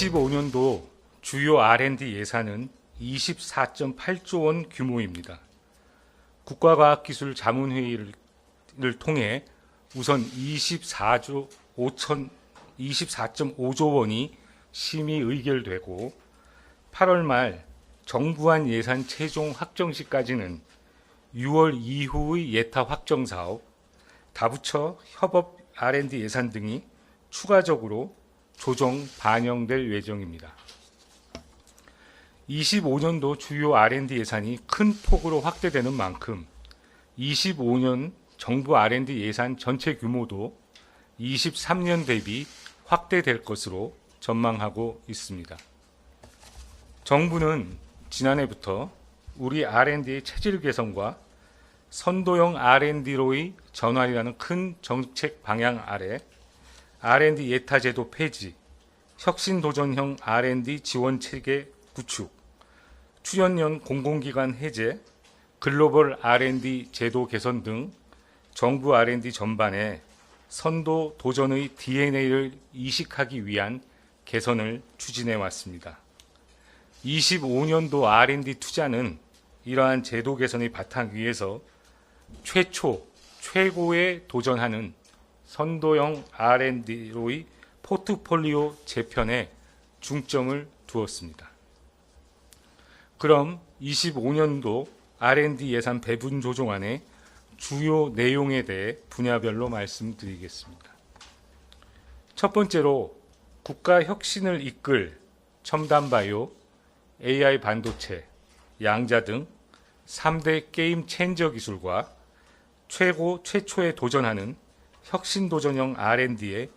25년도 주요 R&D 예산은 24.8조 원 규모입니다. 국가과학기술 자문회의를 통해 우선 24조 5천 24.5조 원이 심의 의결되고 8월 말 정부안 예산 최종 확정 시까지는 6월 이후의 예타 확정 사업, 다부처 협업 R&D 예산 등이 추가적으로 조정 반영될 예정입니다. 25년도 주요 R&D 예산이 큰 폭으로 확대되는 만큼 25년 정부 R&D 예산 전체 규모도 23년 대비 확대될 것으로 전망하고 있습니다. 정부는 지난해부터 우리 R&D의 체질 개선과 선도형 R&D로의 전환이라는 큰 정책 방향 아래 R&D 예타 제도 폐지, 혁신 도전형 R&D 지원 체계 구축, 출연연 공공기관 해제, 글로벌 R&D 제도 개선 등 정부 R&D 전반에 선도 도전의 DNA를 이식하기 위한 개선을 추진해 왔습니다. 25년도 R&D 투자는 이러한 제도 개선의 바탕 위에서 최초, 최고에 도전하는 선도형 R&D로의 포트폴리오 재편에 중점을 두었습니다. 그럼 25년도 R&D 예산 배분 조정안의 주요 내용에 대해 분야별로 말씀드리겠습니다. 첫 번째로 국가 혁신을 이끌 첨단 바이오, AI 반도체, 양자 등 3대 게임 체인저 기술과 최고 최초에 도전하는 혁신 도전형 R&D에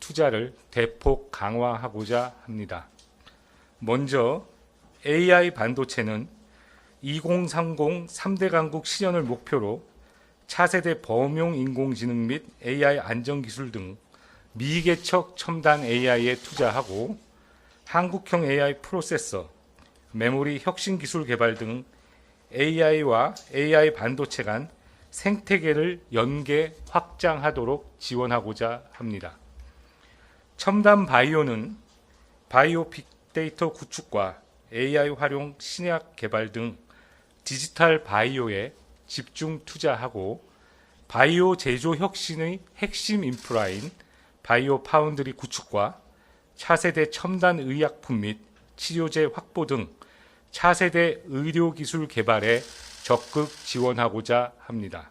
투자를 대폭 강화하고자 합니다. 먼저 AI 반도체는 2030 3대 강국 실현을 목표로 차세대 범용 인공지능 및 AI 안전 기술 등 미개척 첨단 AI에 투자하고 한국형 AI 프로세서, 메모리 혁신 기술 개발 등 AI와 AI 반도체 간 생태계를 연계 확장하도록 지원하고자 합니다. 첨단 바이오는 바이오 빅데이터 구축과 AI 활용 신약 개발 등 디지털 바이오에 집중 투자하고 바이오 제조 혁신의 핵심 인프라인 바이오 파운드리 구축과 차세대 첨단 의약품 및 치료제 확보 등 차세대 의료 기술 개발에 적극 지원하고자 합니다.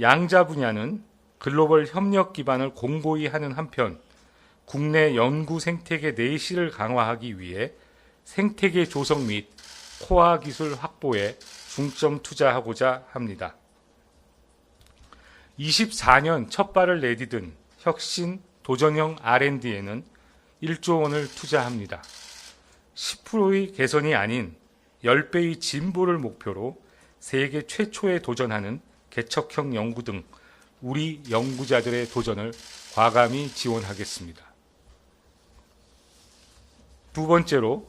양자 분야는 글로벌 협력 기반을 공고히 하는 한편 국내 연구 생태계 내실을 강화하기 위해 생태계 조성 및 코아 기술 확보에 중점 투자하고자 합니다. 24년 첫 발을 내디딘 혁신 도전형 R&D에는 1조 원을 투자합니다. 10%의 개선이 아닌 10배의 진보를 목표로 세계 최초에 도전하는 개척형 연구 등 우리 연구자들의 도전을 과감히 지원하겠습니다. 두 번째로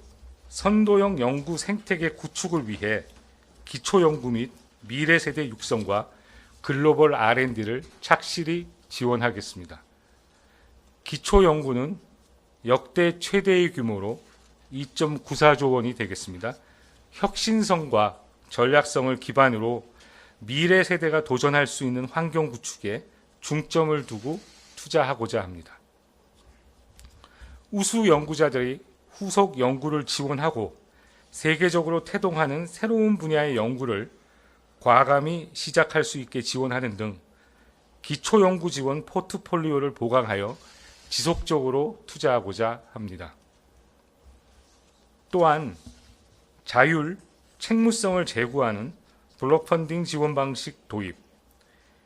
선도형 연구 생태계 구축을 위해 기초 연구 및 미래 세대 육성과 글로벌 R&D를 착실히 지원하겠습니다. 기초 연구는 역대 최대의 규모로 2.94조 원이 되겠습니다. 혁신성과 전략성을 기반으로 미래 세대가 도전할 수 있는 환경 구축에 중점을 두고 투자하고자 합니다. 우수 연구자들이 후속 연구를 지원하고 세계적으로 태동하는 새로운 분야의 연구를 과감히 시작할 수 있게 지원하는 등 기초 연구 지원 포트폴리오를 보강하여 지속적으로 투자하고자 합니다. 또한 자율, 책무성을 제고하는 블록 펀딩 지원 방식 도입,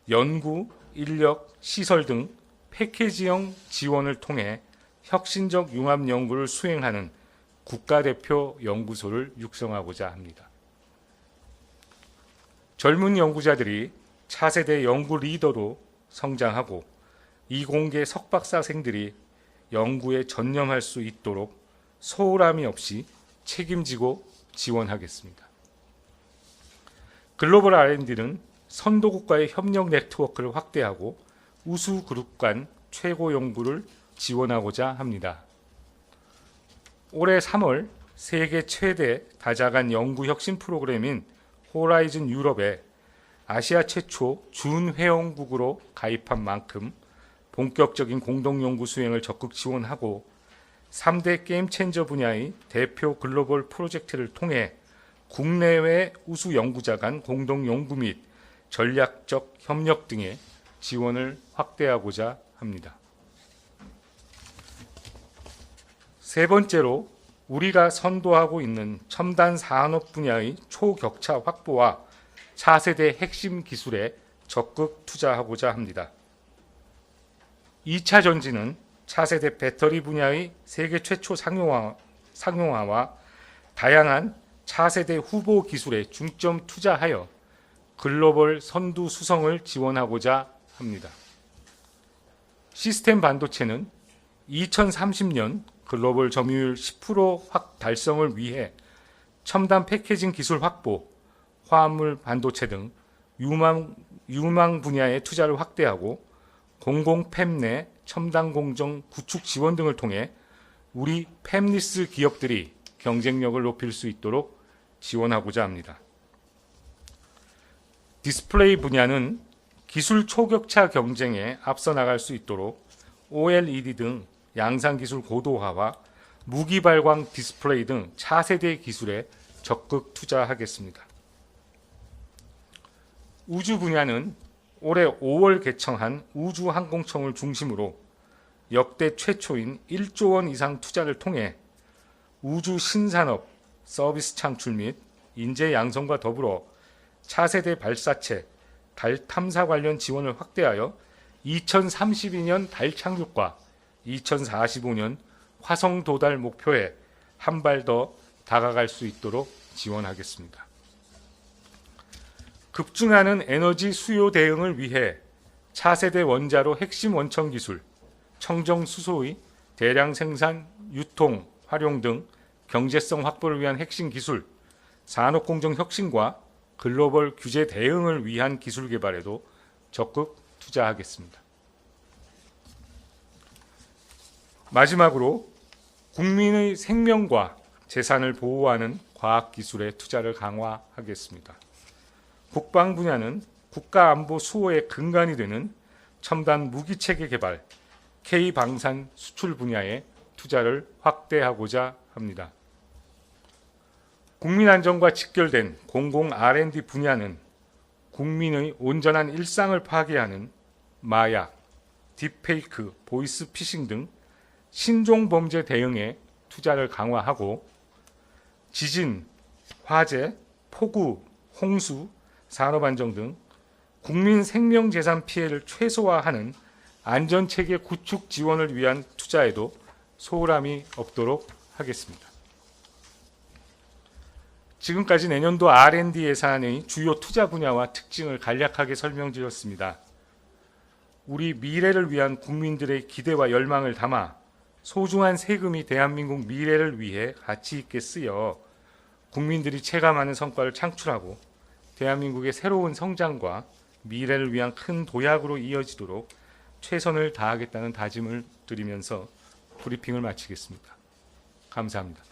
연구, 인력, 시설 등 패키지형 지원을 통해 혁신적 융합 연구를 수행하는 국가대표 연구소를 육성하고자 합니다. 젊은 연구자들이 차세대 연구 리더로 성장하고 이공계 석박사생들이 연구에 전념할 수 있도록 소홀함이 없이 책임지고 지원하겠습니다. 글로벌 R&D는 선도국과의 협력 네트워크를 확대하고 우수 그룹 간 최고 연구를 지원하고자 합니다. 올해 3월 세계 최대 다자간 연구 혁신 프로그램인 호라이즌 유럽에 아시아 최초 준회원국으로 가입한 만큼 본격적인 공동 연구 수행을 적극 지원하고 3대 게임 체인저 분야의 대표 글로벌 프로젝트를 통해 국내외 우수 연구자 간 공동 연구 및 전략적 협력 등의 지원을 확대하고자 합니다. 세 번째로 우리가 선도하고 있는 첨단 산업 분야의 초격차 확보와 차세대 핵심 기술에 적극 투자하고자 합니다. 2차 전지는 차세대 배터리 분야의 세계 최초 상용화, 상용화와 다양한 차세대 후보 기술에 중점 투자하여 글로벌 선두 수성을 지원하고자 합니다. 시스템 반도체는 2030년 글로벌 점유율 10%확 달성을 위해 첨단 패키징 기술 확보, 화합물 반도체 등 유망, 유망 분야의 투자를 확대하고 공공 팹내 첨단 공정 구축 지원 등을 통해 우리 팹리스 기업들이 경쟁력을 높일 수 있도록 지원하고자 합니다. 디스플레이 분야는 기술 초격차 경쟁에 앞서 나갈 수 있도록 OLED 등 양산 기술 고도화와 무기 발광 디스플레이 등 차세대 기술에 적극 투자하겠습니다. 우주 분야는 올해 5월 개청한 우주항공청을 중심으로 역대 최초인 1조 원 이상 투자를 통해 우주 신산업 서비스 창출 및 인재 양성과 더불어 차세대 발사체, 달 탐사 관련 지원을 확대하여 2032년 달 착륙과 2045년 화성 도달 목표에 한 발 더 다가갈 수 있도록 지원하겠습니다. 급증하는 에너지 수요 대응을 위해 차세대 원자로 핵심 원천 기술, 청정 수소의 대량 생산, 유통, 활용 등 경제성 확보를 위한 핵심 기술, 산업 공정 혁신과 글로벌 규제 대응을 위한 기술 개발에도 적극 투자하겠습니다. 마지막으로 국민의 생명과 재산을 보호하는 과학 기술의 투자를 강화하겠습니다. 국방 분야는 국가 안보 수호의 근간이 되는 첨단 무기 체계 개발, K 방산 수출 분야에 투자를 확대하고자 합니다. 국민 안전과 직결된 공공 R&D 분야는 국민의 온전한 일상을 파괴하는 마약, 딥페이크, 보이스 피싱 등 신종 범죄 대응에 투자를 강화하고 지진, 화재, 폭우, 홍수, 산업 안정 등 국민 생명 재산 피해를 최소화하는 안전 체계 구축 지원을 위한 투자에도 소홀함이 없도록 하겠습니다. 지금까지 내년도 R&D 예산의 주요 투자 분야와 특징을 간략하게 설명드렸습니다. 우리 미래를 위한 국민들의 기대와 열망을 담아 소중한 세금이 대한민국 미래를 위해 가치 있게 쓰여 국민들이 체감하는 성과를 창출하고 대한민국의 새로운 성장과 미래를 위한 큰 도약으로 이어지도록 최선을 다하겠다는 다짐을 드리면서 브리핑을 마치겠습니다. 감사합니다.